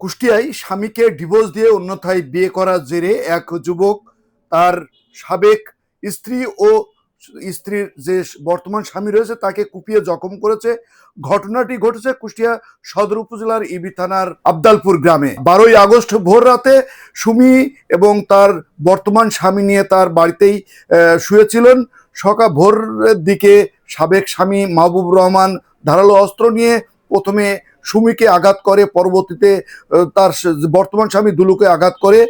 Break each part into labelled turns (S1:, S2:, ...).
S1: কুষ্টিয়ায় স্বামীকে ডিভোর্স দিয়ে অন্যথায় বিয়ে করার জেরে এক যুবক তার সাবেক স্ত্রী ও স্ত্রীর যে বর্তমান স্বামী রয়েছে তাকে কুপিয়ে জখম করেছে। ঘটনাটি ঘটেছে কুষ্টিয়া সদর উপজেলার ইবি থানার আবদালপুর গ্রামে। বারোই আগস্ট ভোর রাতে সুমি এবং তার বর্তমান স্বামী নিয়ে তার বাড়িতেই শুয়েছিলেন। সকাল ভোরের দিকে সাবেক স্বামী মাহবুব রহমান ধারালো অস্ত্র নিয়ে প্রথমে সুমিকে আঘাত করে, পরবর্তীতে তার বর্তমান স্বামী দুলুকে আঘাত করে।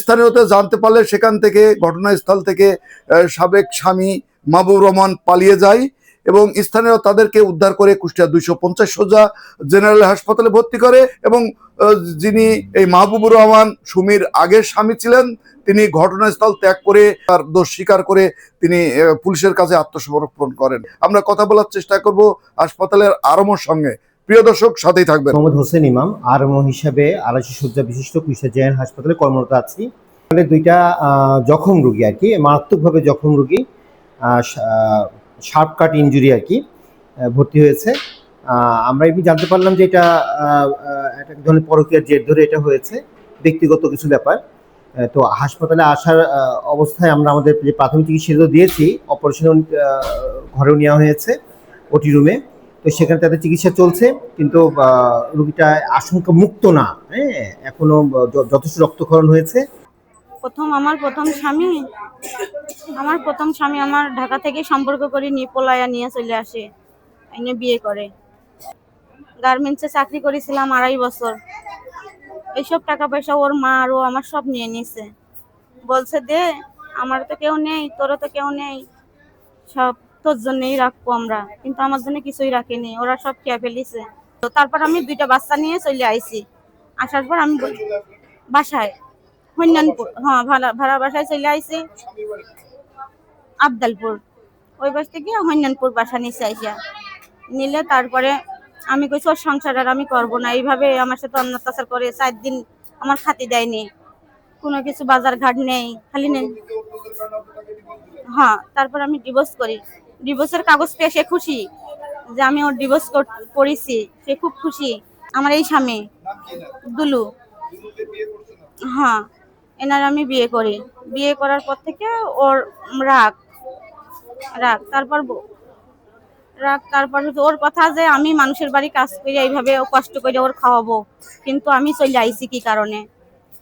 S1: স্থানীয়তে জানতে পারলে সেখান থেকে, ঘটনাস্থল থেকে সাবেক স্বামী মাহবুব রহমান পালিয়ে যায় এবং স্থানীয় তাদেরকে উদ্ধার করে কুষ্টিয়া দুইশো পঞ্চাশ সোজা জেনারেল হাসপাতালে ভর্তি করে এবং যিনি এই মাহবুবুর রহমান, সুমির আগের স্বামী ছিলেন, তিনি ঘটনাস্থল ত্যাগ করে তার দোষ স্বীকার করে তিনি পুলিশের কাছে আত্মসমর্পণ করেন। আমরা কথা বলার চেষ্টা করব হাসপাতালের আরমোর সঙ্গে। প্রিয় দর্শক সাথেই থাকবেন।
S2: মোহাম্মদ হোসেন ইমাম আরমো হিসাবে আড়াইশো শয্যা বিশিষ্ট কুষ্টিয়া জেনারেল হাসপাতালে কর্মরত আছি। এখানে দুইটা জখম রুগী আর কি মারাত্মকভাবে জখম রুগী শার্প কাট ইনজুরি আর কি ভর্তি হয়েছে। আমরা এমনি জানতে পারলাম যে এটা আহ, ধরনের পরকীয়ার জের ধরে এটা হয়েছে ব্যক্তিগত কিছু ব্যাপার। তো হাসপাতালে আসার অবস্থায় আমরা আমাদের যে প্রাথমিক চিকিৎসা দিয়েছি অপারেশন ঘরেও নেওয়া হয়েছে ওটি রুমে তো সেখানে তাদের চিকিৎসা চলছে, কিন্তু রোগীটা আশঙ্কা মুক্ত না হ্যাঁ? এখনও যথেষ্ট রক্তক্ষরণ হয়েছে।
S3: প্রথম আমার প্রথম স্বামী, আমার প্রথম স্বামী আমার ঢাকা থেকে সম্পর্ক করে নিয়ে পলায়া নিয়ে চলে আসে, এনে বিয়ে করে। গার্মেন্টসে চাকরি করেছিলাম আড়াই বছর। এইসব টাকা পয়সা ওর মা আর ও আমার সব নিয়ে নিছে। বলছে, দে, আমার তো কেউ নেই, তোরও তো কেউ নেই, সব তোর জন্যই রাখব আমরা। কিন্তু আমার জন্য কিছুই রাখেনি। ওরা সব খেয়ে ফেলিছে। তো তারপর আমি দুইটা বাচ্চা নিয়ে চলে আইছি। আসার পর আমি বাসায় হন্যানপুর হ্যাঁ ভাড়া ভাড়া বাসায় চলে আইছি। আবদালপুর। ওই বাস থেকে হন্যানপুর বাসা নিচে আইসা। নিলে তারপরে আমি কইছি, ওর সংসার আর আমি করব না। এইভাবে আমার সাথে অত্যাচার করে চার দিন আমার খাতি দেয়নি। কোনো কিছু বাজার ঘাট নেই, খালি নেই। হ্যাঁ তারপর আমি ডিভোর্স করি। ডিভোর্সের কাগজ পেয়ে সে খুশি যে আমি ওর ডিভোর্স করেছি। সে খুব খুশি। আমার এই স্বামী, দুলু। হ্যাঁ এনার আমি বিয়ে করি। বিয়ে করার পর থেকে ওর রাগ রাগ। তারপর রাগ, তারপর ওর কথা যে আমি মানুষের বাড়ি কাজ করে এইভাবে ও কষ্ট করে ওর খাওয়াবো। কিন্তু আমি চলে আইছি কি কারণে?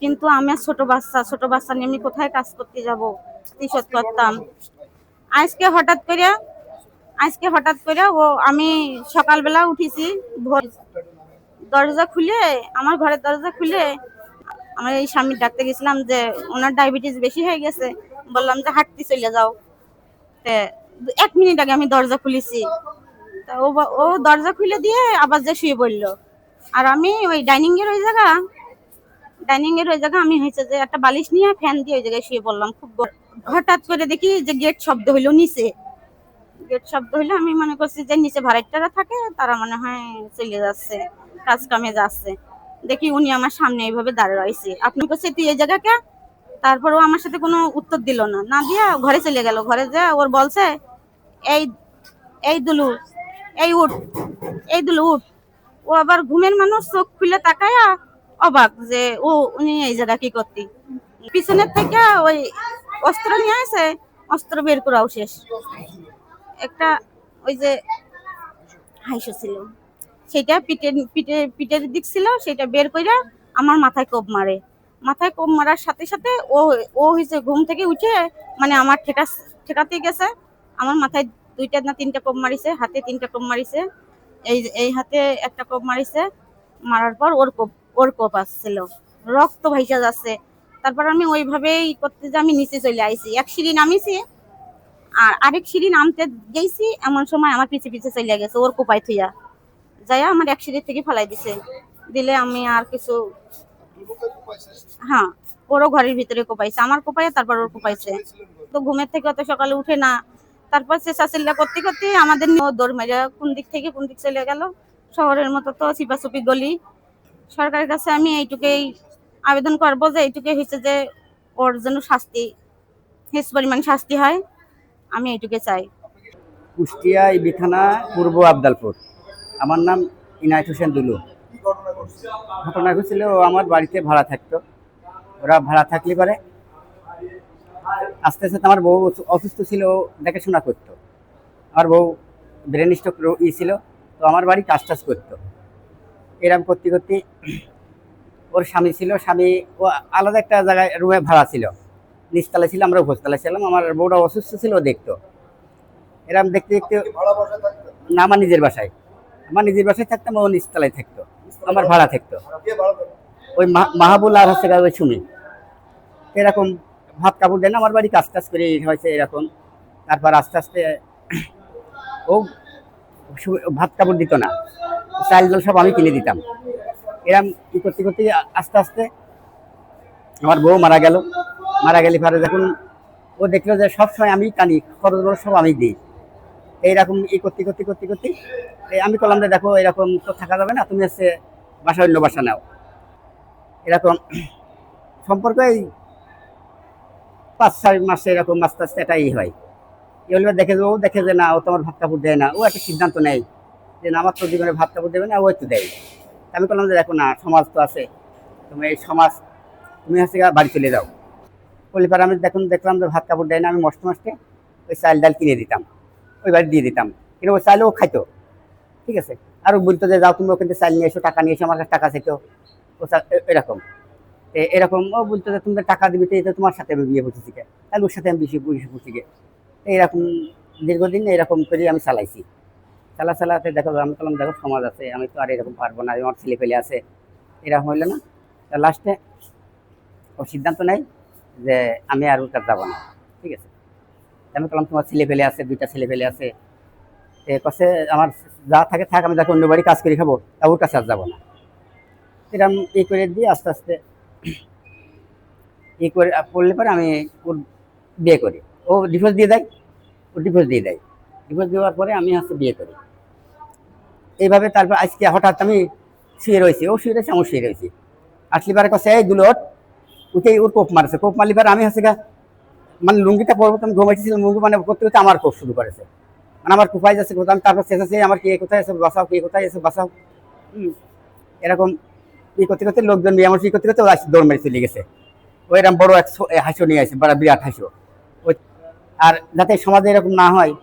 S3: কিন্তু আমার ছোট বাচ্চা ছোট বাচ্চা নিয়ে আমি কোথায় কাজ করতে যাব? করতাম। আজকে হঠাৎ করে আজকে হঠাৎ করে ও, আমি সকালবেলা উঠেছি, ভোর দরজা খুলে, আমার ঘরের দরজা খুলে, আমার এই স্বামীর ডাকতে গেছিলাম যে, ওনার ডায়াবেটিস বেশি হয়ে গেছে। বললাম যে, হাঁটতে চলে যাও। তে এক মিনিট আগে আমি দরজা খুলেছি। তা ও ও দরজা খুলে দিয়ে আবার যে শুয়ে পড়ল। আর আমি ওই ডাইনিং এর ওই জায়গা ডাইনিং এর ওই জায়গা আমি হয়েছে যে, একটা বালিশ নিয়ে ফ্যান দিয়ে ওই জায়গায় শুয়ে পড়লাম, খুব হঠাৎ করে দেখি যে গেট শব্দ হইল নিচে। গেট শব্দ হইলে আমি মনে করছি যে নিচে ভাড়াটারা থাকে, তারা মনে হয় চলে যাচ্ছে কাজ কামে যাচ্ছে। দেখি উনি আমার সামনে এইভাবে দাঁড়িয়ে রয়েছে। আপনি কাছে তুই এই জায়গাকে ও আমার সাথে কোনো উত্তর দিল না। না দিয়া ঘরে চলে গেল। ঘরে যে, ওর বলছে, এই এই দুলু, এই উঠ, এই দুলু উঠ। ও আবার ঘুমের মানুষ, চোখ খুলে তাকায়া অবাক যে, ও, উনি এই জায়গা কি করতি? পিছনের থেকে ওই অস্ত্র নিয়ে আসে, অস্ত্র বের করাও শেষ। একটা ওই যে হাইসো ছিল। সেটা পিঠের পিঠে, পিঠের দিক ছিল, সেটা বের কইরা আমার মাথায় কোপ মারে। মাথায় কোপ মারার সাথে সাথে ও ও হয়েছে ঘুম থেকে উঠে মানে আমার ঠেকা ঠেকাতে গেছে। আমার মাথায় দুইটা না তিনটা কোপ মারিছে, হাতে তিনটা কোপ মারিছে। এই এই হাতে একটা কোপ মারিছে, মারার পর ওর কোপ ওর কোপ আসছিল। রক্ত ভাইসা যাচ্ছে। তারপর আমি ওইভাবেই করতে যে আমি নিচে চলে আইছি। এক সিঁড়ি নামিছি আর আরেক সিঁড়ি নামতে গেছি, এমন সময় আমার পিছে পিছে চলে গেছে, ওর কোপায় থুইয়া। যাইয়া আমার এক সিঁড়ি থেকে ফেলাই দিছে। দিলে আমি আর কিছু হ্যাঁ ওরও ঘরের ভিতরে কোপাইছে, আমার কোপাইয়া তারপর ওর কোপাইছে। তো ঘুমের থেকে অত সকালে উঠে না। তারপর চেষ্টা চিল্লা করতে করতে আমাদের দৌড় মেরে কোন দিক থেকে কোন দিক চলে গেল। শহরের মতো তো চিপাচুপি গলি। সরকারের কাছে আমি এইটুকুই আবেদন করব যে এইটুকুই হয়েছে যে ওর জন্য শাস্তি, হেস পরিমাণ শাস্তি হয়। আমি এইটুকু চাই।
S4: কুষ্টিয়া ইবি থানা পূর্ব আবদালপুর। আমার নাম ইনায়ত হোসেন দুলু। ঘটনা হয়েছিল ও আমার বাড়িতে ভাড়া থাকতো। ওরা ভাড়া থাকলে পরে। আস্তে আস্তে আমার বউ অসুস্থ ছিল দেখাশোনা করতো। আমার বউ ব্রেন স্ট্রোক ই ছিল, তো আমার বাড়ি কাজ টাজ করতো। এরকম করতে করতে ওর স্বামী ছিল। স্বামী ও আলাদা একটা জায়গায় রুমে ভাড়া ছিল। নিচতলা ছিল আমরা উপরতলা ছিলাম। আমার বউটা অসুস্থ ছিল দেখতো। এরকম দেখতে দেখতে না আমার নিজের বাসায়। আমার নিজের বাসায় থাকতাম ও নিচতলায় থাকতো। আমার ভাড়া থাকতো। ওই মাহাবুল আর হচ্ছে ওই সুমি। এরকম ভাত কাপড় দেন আমার বাড়ি কাজ টাজ করে হয়েছে এরকম। তারপর আস্তে আস্তে ও ভাত কাপড় দিত না। চাল জল সব আমি কিনে দিতাম। এরম কি করতে করতে আস্তে আস্তে আমার বউ মারা গেল। মারা গেলে পরে যখন ও দেখল যে সবসময় আমি টানি খরচ সব আমি দিই। এইরকম ই করতে করতে করতে করতে আমি করলাম যে দেখো এরকম তো থাকা যাবে না, তুমি হচ্ছে বাসা অন্য বাসা নাও। এরকম সম্পর্ক এই পাঁচ ছয় মাসে এরকম আস্তে আস্তে এটাই হয়। এগুলো দেখে যে, ও দেখে যে না, ও তো আমার ভাত কাপড় দেয় না, ও একটা সিদ্ধান্ত নেয় যে না, আমার তো জীবনে ভাত কাপড় দেবে না, ও একটু দেয়। আমি বললাম যে দেখো না, সমাজ তো আছে, তুমি এই সমাজ, তুমি হচ্ছে বাড়ি চলে যাও। বলি পরে আমি দেখুন, দেখলাম যে ভাত কাপড় দেয় না, আমি মস্ত মাসকে ওই চাল ডাল কিনে দিতাম, ওই বাড়ি দিয়ে দিতাম। কিন্তু ওই চালও খাইতো। ঠিক আছে? আর ও বলতো যে, যাও তুমি ওখান থেকে চাল নিয়ে এসো, টাকা নিয়ে এসো, আমার কাছে টাকা চাইতো। ও এরকম। এরকম ও বলতো যে, তুমি টাকা দিবি তো এটা তোমার সাথে আমি বিয়ে বসেছি তাহলে ওর সাথে আমি বেশি বেশি বসি গে। এইরকম দীর্ঘদিন এরকম করে আমি চালাইছি। চালা চালাতে দেখো আমি বললাম দেখো, সমাজ আছে, আমি তো আর এরকম পারব না, আমার ছেলে পেলে আছে। এরকম হইল না। লাস্টে ও সিদ্ধান্ত নেয় যে আমি আর ওর কাছে যাব না। ঠিক আছে? আমি বললাম তোমার ছেলে পেলে আছে, দুইটা ছেলে পেলে আছে। এ কাছে আমার যা থাকে থাক, আমি দেখো অন্য বাড়ি কাজ করে খাব তা ওর কাছে আর যাব না। এরকম ই করে দিয়ে আস্তে আস্তে ই করে পড়লে পরে আমি ওর বিয়ে করি। ও ডিভোর্স দিয়ে দেয়, ও ডিভোর্স দিয়ে দেয়। ডিভোর্স দেওয়ার পরে আমি হচ্ছে বিয়ে করি। এইভাবে তারপর আজকে হঠাৎ আমি শুয়ে রয়েছি, ও শুয়ে রয়েছে আমি শুয়ে রয়েছি। আসলি বারে কাছে এই দুলোট উঠেই ওর কোপ মারছে। কোপ মারলি পরে আমি হচ্ছে মানে লুঙ্গিটা পরবো আমি ঘুমাইছিলাম লুঙ্গি মানে করতে করতে আমার কোপ শুরু করেছে। মানে আমার কোপাই যাচ্ছে কোথাও আমি তারপর চেঁচাচ্ছি আমার কে কোথায় এসে বাসাও কে কোথায় এসে বাসাও এরকম ই করতে করতে লোকজন আমার ই করতে করতে দৌড় মেরে চলে গেছে। ও এরকম বড় এক হাসিও নিয়ে আসে, বড় বিরাট ওই আর যাতে সমাজে এরকম না হয়,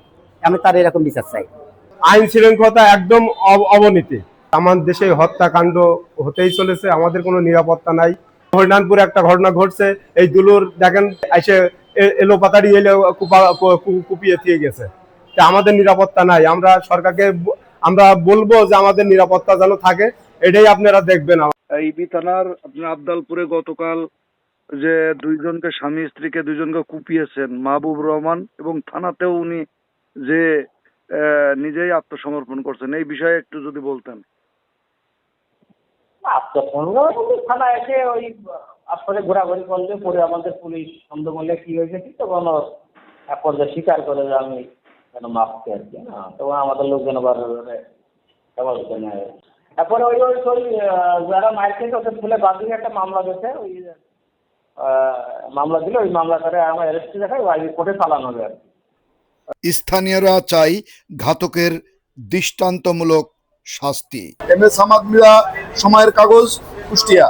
S4: আমি তার এরকম বিচার চাই।
S5: আইন শৃঙ্খলা একদম অব- অবনতি। আমার দেশে হত্যাকাণ্ড হতেই চলেছে, আমাদের কোনো নিরাপত্তা নাই। হরিনাথপুরে একটা ঘটনা ঘটছে, এই দুলুর দেখেন, এসে এলো পাতাড়ি, এলে কুপিয়ে দিয়ে গেছে। তা আমাদের নিরাপত্তা নাই, আমরা সরকারকে আমরা বলব যে আমাদের নিরাপত্তা যেন থাকে, এটাই আপনারা দেখবেন
S6: ইবি থানার আপনার আবদালপুরে গতকাল যে দুইজনকে স্বামী স্ত্রীকে দুইজনকে কুপিয়েছেন মাহবুব রহমান এবং থানাতেও উনি যে নিজেই আত্মসমর্পণ করছেন, এই বিষয়ে একটু যদি বলতেন।
S7: আত্মসংগ্রহ থানা এসে ওই আসলে ঘোরাঘুরি করলে পরে আমাদের পুলিশ সন্দেহ করলে কি হয়েছে কি তখন এক পর্যায়ে স্বীকার করে যে আমি কেন মাপছি আর কি, না তখন আমাদের লোকজন আবার তারপরে ওই ওই ওই যারা মায়ের খেয়েছে, ওদের তুলে বাদ দিয়ে একটা মামলা দিয়েছে, ওই মামলা দিলে ওই মামলা করে আমার অ্যারেস্ট দেখায়, ওই কোর্টে চালানো হবে আর কি।
S1: স্থানীয়রা চাই ঘাতকের দৃষ্টান্তমূলক শাস্তি। এম এস হামাদ মিয়া সময়ের কাগজ কুষ্টিয়া।